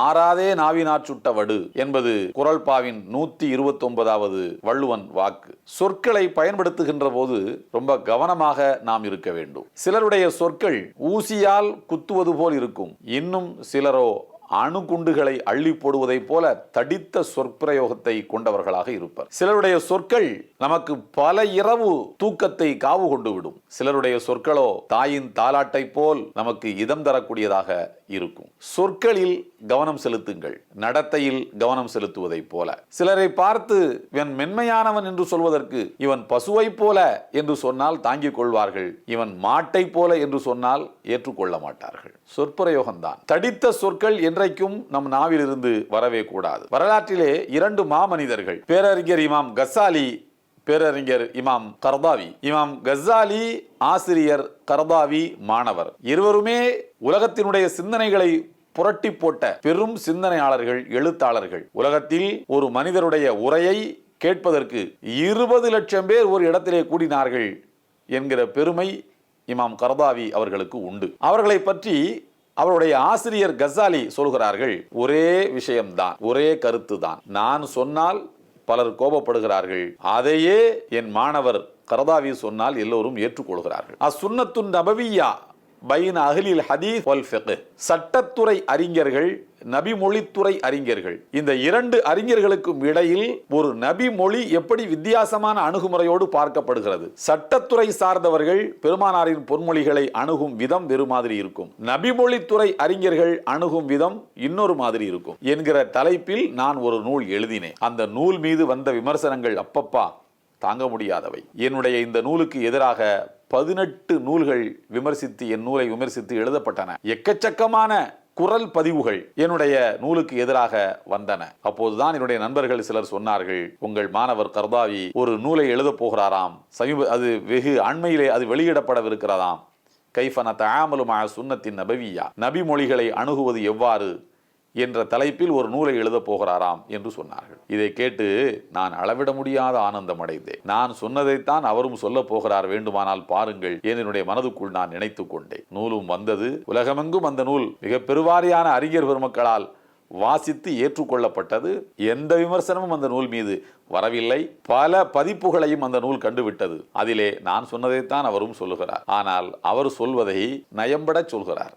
ஆறாதே நாவினாற் சுட்ட வடு என்பது குரல்பாவின் நூத்தி இருபத்தி ஒன்பதாவது வள்ளுவன் வாக்கு. சொற்களை பயன்படுத்துகின்ற போது ரொம்ப கவனமாக நாம் இருக்க வேண்டும். சிலருடைய சொற்கள் ஊசியால் குத்துவது போல் இருக்கும். இன்னும் சிலரோ அணுகுண்டுகளை அள்ளி போடுவதைப் போல தடித்த சொற்பிரயோகத்தை கொண்டவர்களாக இருப்பர். சிலருடைய சொற்கள் நமக்கு பல இரவு தூக்கத்தை காவு கொண்டு விடும். சிலருடைய சொற்களோ தாயின் தாலாட்டை போல் நமக்கு இதம் தரக்கூடியதாக இருக்கும். சொற்களில் கவனம் செலுத்துங்கள். நடத்தையில் கவனம் செலுத்துவதைப் போல. சிலரை பார்த்து இவன் மென்மையானவன் என்று சொல்வதற்கு இவன் பசுவை போல என்று சொன்னால் தாங்கிக் கொள்வார்கள். இவன் மாட்டை போல என்று சொன்னால் ஏற்றுக்கொள்ள மாட்டார்கள். சொற்பிரயோகம்தான். தடித்த சொற்கள் என்றைக்கும் நம் நாவிலிருந்து வரவே கூடாது. வரலாற்றிலே இரண்டு மாமனிதர்கள் பேரறிஞர் இமாம் கசாலி பேரறிஞர் இமாம் கர்தாவி. இமாம் கசாலி ஆசிரியர் கர்தாவி மாணவர். இருவருமே உலகத்தினுடைய சிந்தனைகளை புரட்டி போட்ட பெரும் சிந்தனையாளர்கள் எழுத்தாளர்கள். உலகத்தில் ஒரு மனிதருடைய உரையை கேட்பதற்கு இருபது லட்சம் பேர் ஒரு இடத்திலே கூடினார்கள் என்கிற பெருமை இமாம் கர்தாவி அவர்களுக்கு உண்டு. அவர்களை பற்றி அவருடைய ஆசிரியர் கசாலி சொல்கிறார்கள் ஒரே விஷயம்தான் ஒரே கருத்து தான் நான் சொன்னால் பலர் கோபப்படுகிறார்கள். அதையே என் மாணவர் கரதாவி சொன்னால் எல்லோரும் ஏற்றுக்கொள்கிறார்கள். அசுன்னத்துன் நபவியா பைன அகலில் ஹதீஸ் வல் சட்டத்துறை அறிஞர்கள் நபி மொழித்துறை அறிஞர்கள். இந்த இரண்டு அறிஞர்களுக்கும் இடையில் ஒரு நபி மொழி எப்படி வித்தியாசமான அணுகுமுறையோடு பார்க்கப்படுகிறது? சட்டத்துறை சார்ந்தவர்கள் பெருமானாரின் பொன்மொழிகளை அணுகும் விதம் வேறு மாதிரி இருக்கும். நபி மொழித்துறை அறிஞர்கள் அணுகும் விதம் இன்னொரு மாதிரி இருக்கும். என்கிற தலைப்பில் நான் ஒரு நூல் எழுதினேன். அந்த நூல் மீது வந்த விமர்சனங்கள் அப்பப்பா தாங்க முடியாதவை. என்னுடைய இந்த நூலுக்கு எதிராக பதினெட்டு நூல்கள் விமர்சித்து என் நூலை விமர்சித்து எழுதப்பட்டன. எக்கச்சக்கமான குரல் பதிவுகள் என்னுடைய நூலுக்கு எதிராக வந்தன. அப்போதுதான் என்னுடைய நண்பர்கள் சிலர் சொன்னார்கள் உங்கள் மாணவர் கர்தாவி ஒரு நூலை எழுதப் போகிறாராம். சமீப அது வெகு அண்மையிலே அது வெளியிடப்படவிருக்கிறதாம். கைஃபன தயாமலுமா சுன்னத்தின் நபவியா. நபி மொழிகளை அணுகுவது எவ்வாறு? என்ற தலைப்பில் ஒரு நூலை எழுதப் போகிறாராம் என்று சொன்னார்கள். இதை கேட்டு நான் அளவிட முடியாத ஆனந்தம் அடைந்தேன். நான் சொன்னதைத்தான் அவரும் சொல்லப் போகிறார் வேண்டுமானால் பாருங்கள் என்னுடைய மனதுக்குள் நான் நினைத்துக் கொண்டேன். நூலும் வந்தது. உலகமெங்கும் அந்த நூல் மிக பெருவாரியான அறிஞர் பெருமக்களால் வாசித்து ஏற்றுக்கொள்ளப்பட்டது. எந்த விமர்சனமும் அந்த நூல் மீது வரவில்லை. பல பதிப்புகளையும் அந்த நூல் கண்டுவிட்டது. அதிலே நான் சொன்னதைத்தான் அவரும் சொல்லுகிறார். ஆனால் அவர் சொல்வதை நயம்பட சொல்கிறார்.